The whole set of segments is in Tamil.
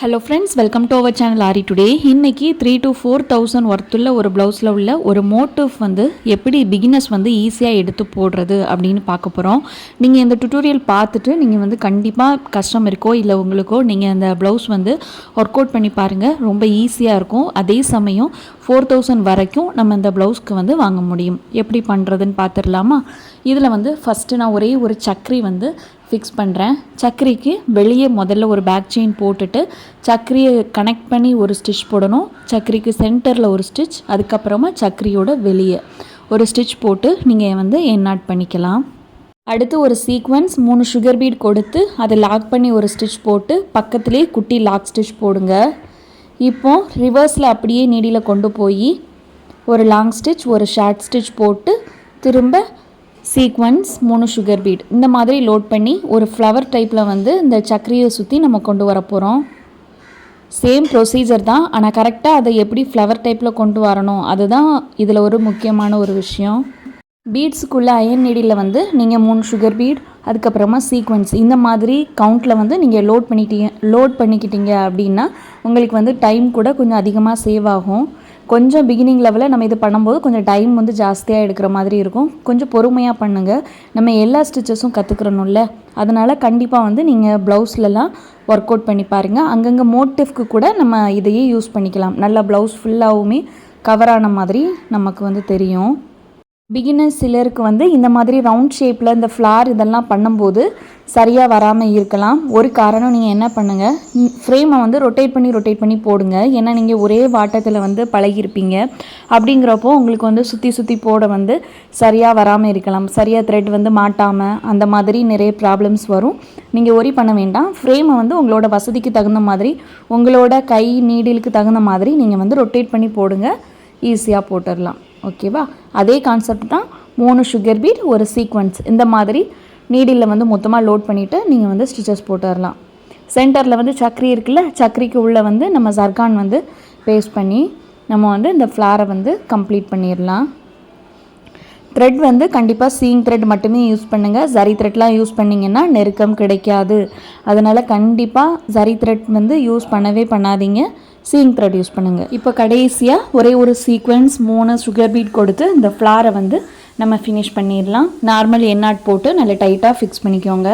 Hello friends welcome to our channel Aari today இன்றைக்கி த்ரீ டு ஃபோர் தௌசண்ட் ஒர்த்துள்ள ஒரு ப்ளவுஸில் உள்ள ஒரு மோட்டிவ் வந்து எப்படி பிகினர்ஸ் வந்து ஈஸியாக எடுத்து போடுறது அப்படின்னு பார்க்க போகிறோம் நீங்கள் இந்த டுட்டோரியல் பார்த்துட்டு நீங்கள் வந்து கண்டிப்பாக கஸ்டமருக்கோ இல்லை உங்களுக்கோ நீங்கள் அந்த ப்ளவுஸ் வந்து ஒர்க் அவுட் பண்ணி பாருங்கள் ரொம்ப ஈஸியாக இருக்கும். அதே சமயம் ஃபோர் தௌசண்ட் வரைக்கும் நம்ம இந்த ப்ளவுஸ்க்கு வந்து வாங்க முடியும். எப்படி பண்ணுறதுன்னு பார்த்துடலாமா? இதில் வந்து ஃபஸ்ட்டு நான் ஒரே ஒரு சக்கரி வந்து ஃபிக்ஸ் பண்ணுறேன் சக்கரிக்கு வெளியே முதல்ல ஒரு பேக் செயின் போட்டுட்டு சக்கரியை கனெக்ட் பண்ணி ஒரு ஸ்டிச் போடணும். சக்கரிக்கு சென்டரில் ஒரு ஸ்டிச் அதுக்கப்புறமா சக்கரியோட வெளியே ஒரு ஸ்டிச் போட்டு நீங்கள் வந்து எண்ணாட் பண்ணிக்கலாம். அடுத்து ஒரு சீக்வன்ஸ் மூணு சுகர் பீட் கொடுத்து அதை லாக் பண்ணி ஒரு ஸ்டிச் போட்டு பக்கத்துலேயே குட்டி லாக் ஸ்டிச் போடுங்க. இப்போ ரிவர்ஸில் அப்படியே நீடியில் கொண்டு போய் ஒரு லாங் ஸ்டிச் ஒரு ஷார்ட் ஸ்டிச் போட்டு திரும்ப சீக்வன்ஸ் மூணு சுகர் பீட் இந்த மாதிரி லோட் பண்ணி ஒரு ஃப்ளவர் டைப்பில் வந்து இந்த சக்கரையை சுற்றி நம்ம கொண்டு வர போகிறோம் சேம் ப்ரொசீஜர் தான். ஆனால் கரெக்டாக அதை எப்படி ஃப்ளவர் டைப்பில் கொண்டு வரணும்? அதுதான் இதில் ஒரு முக்கியமான ஒரு விஷயம். பீட்ஸுக்குள்ளே அயன் நெடியில் வந்து நீங்கள் மூணு சுகர் பீட் அதுக்கப்புறமா சீக்வன்ஸ் இந்த மாதிரி கவுண்டில் வந்து நீங்கள் லோட் பண்ணிட்டீங்க லோட் பண்ணிக்கிட்டீங்க அப்படின்னா உங்களுக்கு வந்து டைம் கூட கொஞ்சம் அதிகமாக சேவ் ஆகும். கொஞ்சம் பிகினிங் லெவலில் நம்ம இது பண்ணும்போது கொஞ்சம் டைம் வந்து ஜாஸ்தியாக எடுக்கிற மாதிரி இருக்கும். கொஞ்சம் பொறுமையாக பண்ணுங்கள் நம்ம எல்லா ஸ்டிச்சஸும் கற்றுக்கிறணும்ல அதனால் கண்டிப்பாக வந்து நீங்கள் ப்ளவுஸ்லலாம் ஒர்க் அவுட் பண்ணி பாருங்கள் அங்கங்கே மோட்டிவ்க்கு கூட நம்ம இதையே யூஸ் பண்ணிக்கலாம். நல்லா ப்ளவுஸ் ஃபுல்லாகவுமே கவர் ஆன மாதிரி நமக்கு வந்து தெரியும். பிகினர்ஸ் சிலருக்கு வந்து இந்த மாதிரி ரவுண்ட் ஷேப்பில் இந்த ஃப்ளார் இதெல்லாம் பண்ணும்போது சரியாக வராமல் இருக்கலாம். ஒரு காரணம் நீங்கள் என்ன பண்ணுங்கள் ஃப்ரேமை வந்து ரொட்டேட் பண்ணி ரொட்டேட் பண்ணி போடுங்க. ஏன்னா நீங்கள் ஒரே வாட்டத்தில் வந்து பழகிருப்பீங்க. அப்படிங்கிறப்போ உங்களுக்கு வந்து சுற்றி சுற்றி போட வந்து சரியாக வராமல் இருக்கலாம். சரியாக த்ரெட் வந்து மாட்டாமல் அந்த மாதிரி நிறைய ப்ராப்ளம்ஸ் வரும். நீங்கள் ஒரி பண்ண வேண்டாம். ஃப்ரேமை வந்து உங்களோட வசதிக்கு தகுந்த மாதிரி உங்களோட கை நீடிலுக்கு தகுந்த மாதிரி நீங்கள் வந்து ரொட்டேட் பண்ணி போடுங்க. ஈஸியாக போட்டுடலாம் ஓகேவா அதே கான்செப்ட் தான் மூணு சுகர் பீட் ஒரு சீக்வன்ஸ் இந்த மாதிரி நீடில் வந்து மொத்தமாக லோட் பண்ணிவிட்டு நீங்கள் வந்து ஸ்டிச்சஸ் போட்டுடலாம் சென்டரில் வந்து சக்கரி இருக்குல்ல? சக்கரிக்கு உள்ளே வந்து நம்ம ஜர்கான் வந்து பேஸ்ட் பண்ணி நம்ம வந்து இந்த ஃப்ளாரை வந்து கம்ப்ளீட் பண்ணிடலாம் த்ரெட் வந்து கண்டிப்பாக சீங் த்ரெட் மட்டுமே யூஸ் பண்ணுங்கள் ஜரி த்ரெட்லாம் யூஸ் பண்ணிங்கன்னா நெருக்கம் கிடைக்காது. அதனால் கண்டிப்பாக ஜரி த்ரெட் வந்து யூஸ் பண்ணவே பண்ணாதீங்க. சீங் ப்ரொடியூஸ் பண்ணுங்கள் இப்போ கடைசியாக ஒரே ஒரு சீக்வன்ஸ் மூணு சுகர் பீட் கொடுத்து இந்த ஃப்ளாரை வந்து நம்ம ஃபினிஷ் பண்ணிடலாம். நார்மல் எண்ணாட் போட்டு நல்லா டைட்டாக ஃபிக்ஸ் பண்ணிக்கோங்க.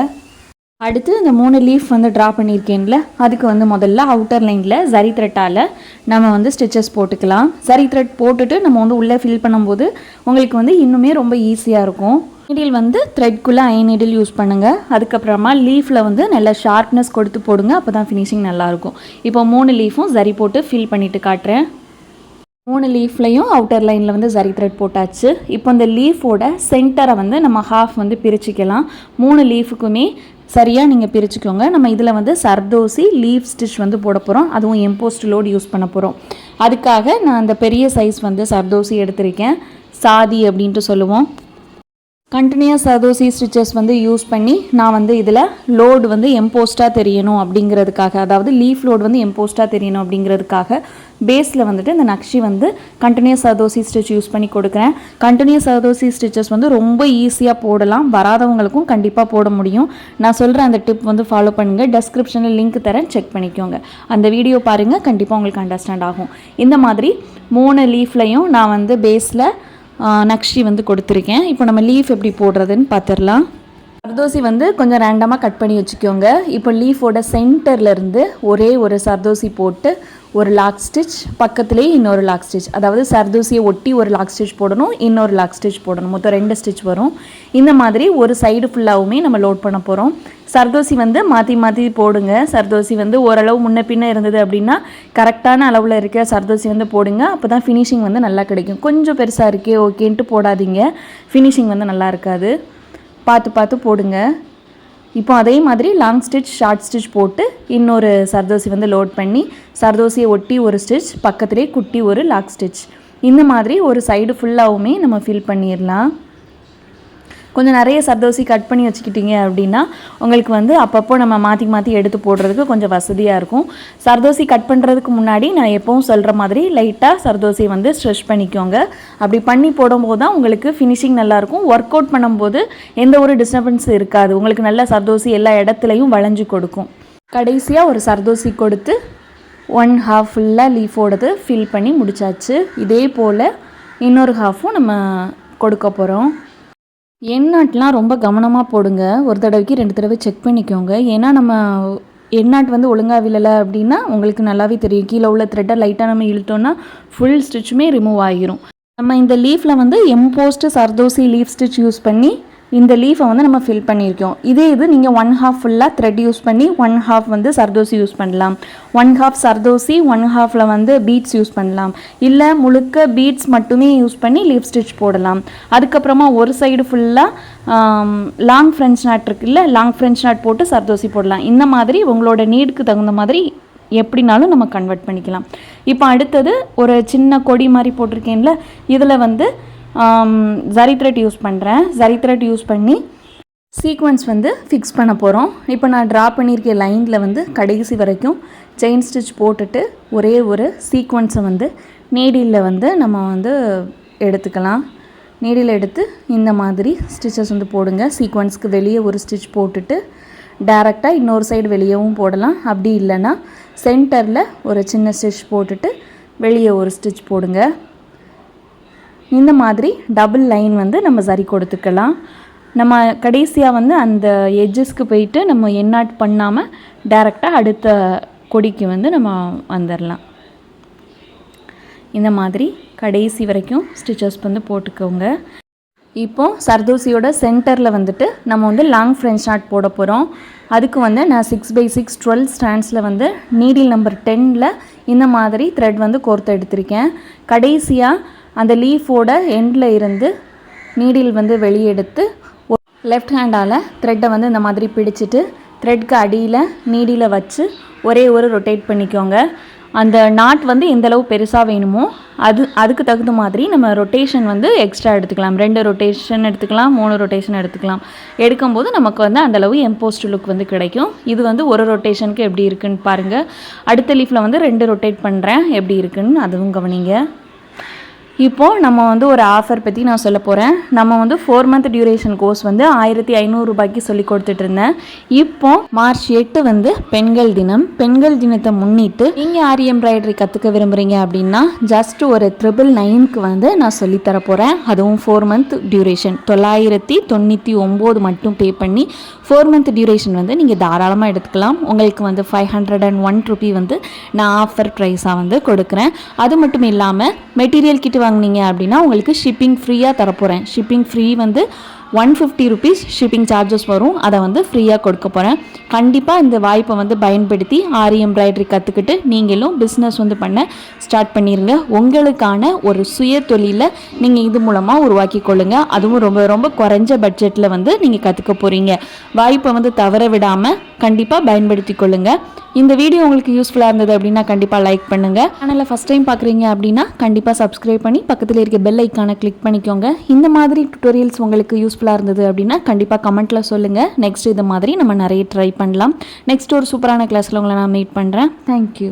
அடுத்து இந்த மூணு லீஃப் வந்து ட்ரா பண்ணியிருக்கேன்ல அதுக்கு வந்து முதல்ல அவுட்டர் லைனில் ஜரி த்ரெட்டால் நம்ம வந்து ஸ்டிச்சஸ் போட்டுக்கலாம். ஜரி த்ரெட் போட்டுட்டு நம்ம வந்து உள்ளே ஃபில் பண்ணும்போது உங்களுக்கு வந்து இன்னுமே ரொம்ப ஈஸியாக இருக்கும். நீடில் வந்து த்ரெட்குள்ளே ஐ நீடில் யூஸ் பண்ணுங்கள் அதுக்கப்புறமா லீஃபில் வந்து நல்லா ஷார்ப்னஸ் கொடுத்து போடுங்க. அப்போ தான் ஃபினிஷிங் நல்லாயிருக்கும். இப்போ மூணு லீஃபும் சரி போட்டு ஃபில் பண்ணிவிட்டு காட்டுறேன். மூணு லீஃப்லையும் அவுட்டர் லைனில் வந்து ஜரி த்ரெட் போட்டாச்சு. இப்போ இந்த லீஃபோட சென்டரை வந்து நம்ம ஹாஃப் வந்து பிரிச்சுக்கலாம். மூணு லீஃபுக்குமே சரியாக நீங்கள் பிரிச்சுக்கோங்க. நம்ம இதில் வந்து சர்தோசி லீஃப் ஸ்டிச் வந்து போட போகிறோம் அதுவும் எம்போஸ்ட் லோடு யூஸ் பண்ண போகிறோம் அதுக்காக நான் அந்த பெரிய சைஸ் வந்து சர்தோசி எடுத்திருக்கேன். சாதி அப்படின்ட்டு சொல்லுவோம். கண்டினியூஸ் சர்தோசி ஸ்டிச்சஸ் வந்து யூஸ் பண்ணி நான் வந்து இதில் லோடு வந்து எம்போஸ்ட்டாக தெரியணும் அப்படிங்கிறதுக்காக அதாவது லீஃப் லோடு வந்து எம்போஸ்ட்டாக தெரியணும் அப்படிங்கிறதுக்காக பேஸில் வந்துட்டு இந்த நக்ஷி வந்து கண்டினியூஸ் சர்தோசி ஸ்டிச் யூஸ் பண்ணி கொடுக்குறேன். கண்டினியூஸ் அதோசி ஸ்டிச்சஸ் வந்து ரொம்ப ஈஸியாக போடலாம். வராதவங்களுக்கும் கண்டிப்பாக போட முடியும். நான் சொல்கிற அந்த டிப் வந்து ஃபாலோ பண்ணுங்கள் டெஸ்கிரிப்ஷனில் லிங்க் தரேன். செக் பண்ணிக்கோங்க. அந்த வீடியோ பாருங்கள் கண்டிப்பாக உங்களுக்கு அண்டர்ஸ்டாண்ட் ஆகும். இந்த மாதிரி மூணு லீஃப்லையும் நான் வந்து பேஸில் நக்ஷி வந்து கொடுத்துருக்கேன். இப்போ நம்ம லீஃப் எப்படி போடுறதுன்னு பார்த்துடலாம். சர்தோசி வந்து கொஞ்சம் ரேண்டமாக கட் பண்ணி வச்சுக்கோங்க. இப்போ லீஃபோட சென்டர்லேருந்து ஒரே ஒரு சர்தோசி போட்டு ஒரு லாக் ஸ்டிச் பக்கத்துலேயே இன்னொரு லாக் ஸ்டிச் அதாவது சர்தூசியை ஒட்டி ஒரு லாக் ஸ்டிச் போடணும் இன்னொரு லாக் ஸ்டிச் போடணும். மொத்தம் ரெண்டு ஸ்டிச் வரும். இந்த மாதிரி ஒரு சைடு ஃபுல்லாகவுமே நம்ம லோட் பண்ண போகிறோம் சர்தோசி வந்து மாற்றி மாற்றி போடுங்க. சர்தோசி வந்து ஓரளவு முன்ன பின்ன இருந்தது அப்படின்னா கரெக்டான அளவில் இருக்க சர்தோசி வந்து போடுங்க. அப்போ தான் ஃபினிஷிங் வந்து நல்லா கிடைக்கும். கொஞ்சம் பெருசாக இருக்கே ஓகேன்ட்டு போடாதீங்க. ஃபினிஷிங் வந்து நல்லா இருக்காது. பார்த்து பார்த்து போடுங்க. இப்போ அதே மாதிரி லாங் ஸ்டிச் ஷார்ட் ஸ்டிச் போட்டு இன்னொரு சர்தோசி வந்து லோட் பண்ணி சர்தோசியை ஒட்டி ஒரு ஸ்டிச் பக்கத்துலேயே குட்டி ஒரு லாக் ஸ்டிச் இந்த மாதிரி ஒரு சைடு ஃபுல்லாகவுமே நம்ம ஃபில் பண்ணிடலாம். கொஞ்சம் நிறைய சர்தோசி கட் பண்ணி வச்சுக்கிட்டீங்க அப்படின்னா உங்களுக்கு வந்து அப்பப்போ நம்ம மாற்றி மாற்றி எடுத்து போடுறதுக்கு கொஞ்சம் வசதியாக இருக்கும். சர்தோசி கட் பண்ணுறதுக்கு முன்னாடி நான் எப்பவும் சொல்கிற மாதிரி லைட்டாக சர்தோசி வந்து ஸ்ட்ரெச் பண்ணிக்கோங்க. அப்படி பண்ணி போடும்போது தான் உங்களுக்கு ஃபினிஷிங் நல்லாயிருக்கும் ஒர்க் அவுட் பண்ணும்போது எந்த ஒரு டிஸ்டர்பன்ஸ் இருக்காது. உங்களுக்கு நல்ல சர்தோசி எல்லா இடத்துலையும் வளைஞ்சு கொடுக்கும். கடைசியாக ஒரு சர்தோசி கொடுத்து ஒன் ஹாஃப் ஃபுல்லாக லீஃபோடது ஃபில் பண்ணி முடிச்சாச்சு. இதே போல் இன்னொரு ஹாஃபும் நம்ம கொடுக்க போகிறோம் எண்ணாட்லாம் ரொம்ப கவனமாக போடுங்க. ஒரு தடவைக்கு ரெண்டு தடவை செக் பண்ணிக்கோங்க. ஏன்னா நம்ம எண்ணாட் வந்து ஒழுங்காக விழலை அப்படின்னா உங்களுக்கு நல்லாவே தெரியும். கீழே உள்ள த்ரெட்டை லைட்டாக நம்ம இழுத்தோன்னா ஃபுல் ஸ்டிச்சுமே ரிமூவ் ஆகிரும் நம்ம இந்த லீஃபில் வந்து embossed zardosi leaf stitch use பண்ணி இந்த லீஃபை வந்து நம்ம ஃபில் பண்ணியிருக்கோம். இதே இது நீங்கள் ஒன் ஹாஃப் ஃபுல்லாக த்ரெட் யூஸ் பண்ணி ஒன் ஹாஃப் வந்து சர்தோசி யூஸ் பண்ணலாம். ஒன் ஹாஃப் சர்தோசி ஒன் ஹாஃபில் வந்து பீட்ஸ் யூஸ் பண்ணலாம். இல்லை முழுக்க பீட்ஸ் மட்டுமே யூஸ் பண்ணி லீஃப் ஸ்டிச் போடலாம். அதுக்கப்புறமா ஒரு சைடு ஃபுல்லாக லாங் ஃப்ரெஞ்ச் நாட் இருக்குல்ல லாங் ஃப்ரெஞ்ச் நாட் போட்டு சர்தோசி போடலாம். இந்த மாதிரி உங்களோட நீடுக்கு தகுந்த மாதிரி எப்படினாலும் நம்ம கன்வெர்ட் பண்ணிக்கலாம். இப்போ அடுத்தது ஒரு சின்ன கொடி மாதிரி போட்டிருக்கேன்ல இதில் வந்து ஜரி த்ரெட் யூஸ் பண்ணுறேன் ஜரி த்ரெட் யூஸ் பண்ணி சீக்வன்ஸ் வந்து ஃபிக்ஸ் பண்ண போகிறோம் இப்போ நான் ட்ரா பண்ணியிருக்க லைனில் வந்து கடைசி வரைக்கும் செயின் ஸ்டிச் போட்டுட்டு ஒரே ஒரு சீக்வன்ஸை வந்து நீடிலில் வந்து நம்ம வந்து எடுத்துக்கலாம். நீடியில் எடுத்து இந்த மாதிரி ஸ்டிச்சஸ் வந்து போடுங்க. சீக்வன்ஸ்க்கு வெளியே ஒரு ஸ்டிச் போட்டுட்டு டேரெக்டாக இன்னொரு சைடு வெளியவும் போடலாம். அப்படி இல்லைன்னா சென்டரில் ஒரு சின்ன ஸ்டிச் போட்டுட்டு வெளியே ஒரு ஸ்டிச் போடுங்க. இந்த மாதிரி டபுள் லைன் வந்து நம்ம சரி கொடுத்துக்கலாம். நம்ம கடைசியாக வந்து அந்த எட்ஜஸ்க்கு போயிட்டு நம்ம என்னாட் பண்ணாமல் டேரெக்டாக அடுத்த கொடிக்கு வந்து நம்ம வந்துடலாம் இந்த மாதிரி கடைசி வரைக்கும் ஸ்டிச்சஸ் வந்து போட்டுக்கோங்க. இப்போ சர்தோசியோட சென்டரில் வந்துட்டு நம்ம வந்து லாங் ஃப்ரெஞ்ச் நாட் போட போகிறோம் அதுக்கு வந்து நான் சிக்ஸ் பை சிக்ஸ் டுவெல் ஸ்டாண்ட்ஸில் வந்து நீடில் நம்பர் டென்னில் இந்த மாதிரி த்ரெட் வந்து கோர்த்து எடுத்திருக்கேன். கடைசியாக அந்த லீஃபோட எண்டில் இருந்து நீடில் வந்து வெளியெடுத்து லெஃப்ட் ஹேண்டால் த்ரெட்டை வந்து இந்த மாதிரி பிடிச்சிட்டு த்ரெட்க்கு அடியில் நீடியில் வச்சு ஒரே ஒரு ரொட்டேட் பண்ணிக்கோங்க. அந்த நாட் வந்து எந்தளவு பெருசாக வேணுமோ அது அதுக்கு தகுந்த மாதிரி நம்ம ரொட்டேஷன் வந்து எக்ஸ்ட்ரா எடுத்துக்கலாம். ரெண்டு ரொட்டேஷன் எடுத்துக்கலாம் மூணு ரொட்டேஷன் எடுத்துக்கலாம். எடுக்கும்போது நமக்கு வந்து அந்தளவு எம்போஸ்ட் லுக் வந்து கிடைக்கும். இது வந்து ஒரு ரொட்டேஷனுக்கு எப்படி இருக்குன்னு பாருங்கள் அடுத்த லீஃபில் வந்து ரெண்டு ரொட்டேட் பண்ணுறேன் எப்படி இருக்குன்னு அதுவும் கவனிங்க. இப்போது நம்ம வந்து ஒரு ஆஃபர் பற்றி நான் சொல்ல போகிறேன் நம்ம வந்து ஃபோர் மந்த் டியூரேஷன் கோர்ஸ் வந்து ஆயிரத்தி ஐநூறுரூபாய்க்கு சொல்லி கொடுத்துட்ருந்தேன் இப்போது இப்போ மார்ச் எட்டு வந்து பெண்கள் தினம். பெண்கள் தினத்தை முன்னிட்டு நீங்கள் ஆரி எம்ப்ராய்டரி கற்றுக்க விரும்புகிறீங்க அப்படின்னா ஜஸ்ட் ஒரு ட்ரிபிள் நைனுக்கு வந்து நான் சொல்லித்தர போகிறேன் அதுவும் ஃபோர் மந்த் டியூரேஷன் தொள்ளாயிரத்தி தொண்ணூற்றி ஒம்பது மட்டும் பே பண்ணி ஃபோர் மந்த் டியூரேஷன் வந்து நீங்கள் தாராளமாக எடுத்துக்கலாம். உங்களுக்கு வந்து five hundred and one rupee வந்து நான் ஆஃபர் ப்ரைஸாக வந்து கொடுக்குறேன். அது மட்டும் இல்லாமல் மெட்டீரியல் கிட்ட வாங்கினீங்க அப்படின்னா உங்களுக்கு ஷிப்பிங் ஃப்ரீயாக தரப்போகிறேன் ஷிப்பிங் ஃப்ரீ வந்து one fifty rupees shipping charges வரும். அதை வந்து ஃப்ரீயாக கொடுக்க போகிறேன் கண்டிப்பாக இந்த வாய்ப்பை வந்து பயன்படுத்தி ஆரி எம்ப்ராய்டரி கற்றுக்கிட்டு நீங்களும் பிஸ்னஸ் வந்து பண்ண ஸ்டார்ட் பண்ணிடுங்க உங்களுக்கான ஒரு சுய தொழிலை நீங்கள் இது மூலமாக உருவாக்கி கொள்ளுங்கள் அதுவும் ரொம்ப ரொம்ப குறைஞ்ச பட்ஜெட்டில் வந்து நீங்கள் கற்றுக்க போகிறீங்க வாய்ப்பை வந்து தவற விடாமல் கண்டிப்பாக பயன்படுத்தி கொள்ளுங்கள் இந்த வீடியோ உங்களுக்கு யூஸ்ஃபுல்லாக இருந்தது அப்படின்னா கண்டிப்பாக லைக் பண்ணுங்கள் சேனலில் ஃபஸ்ட் டைம் பார்க்குறீங்க அப்படின்னா கண்டிப்பாக சப்ஸ்கிரைப் பண்ணி பக்கத்தில் இருக்க பெல் ஐக்கானை கிளிக் பண்ணிக்கோங்க. இந்த மாதிரி டுட்டோரியல்ஸ் உங்களுக்கு யூஸ்ஃபுல்லாக இருந்தது அப்படின்னா கண்டிப்பாக கமெண்ட்டில் சொல்லுங்கள் நெக்ஸ்ட் இது மாதிரி நம்ம நிறைய ட்ரை பண்ணலாம். நெக்ஸ்ட் ஒரு சூப்பரான கிளாஸில் உங்களை நான் மீட் பண்ணுறேன் தேங்க்யூ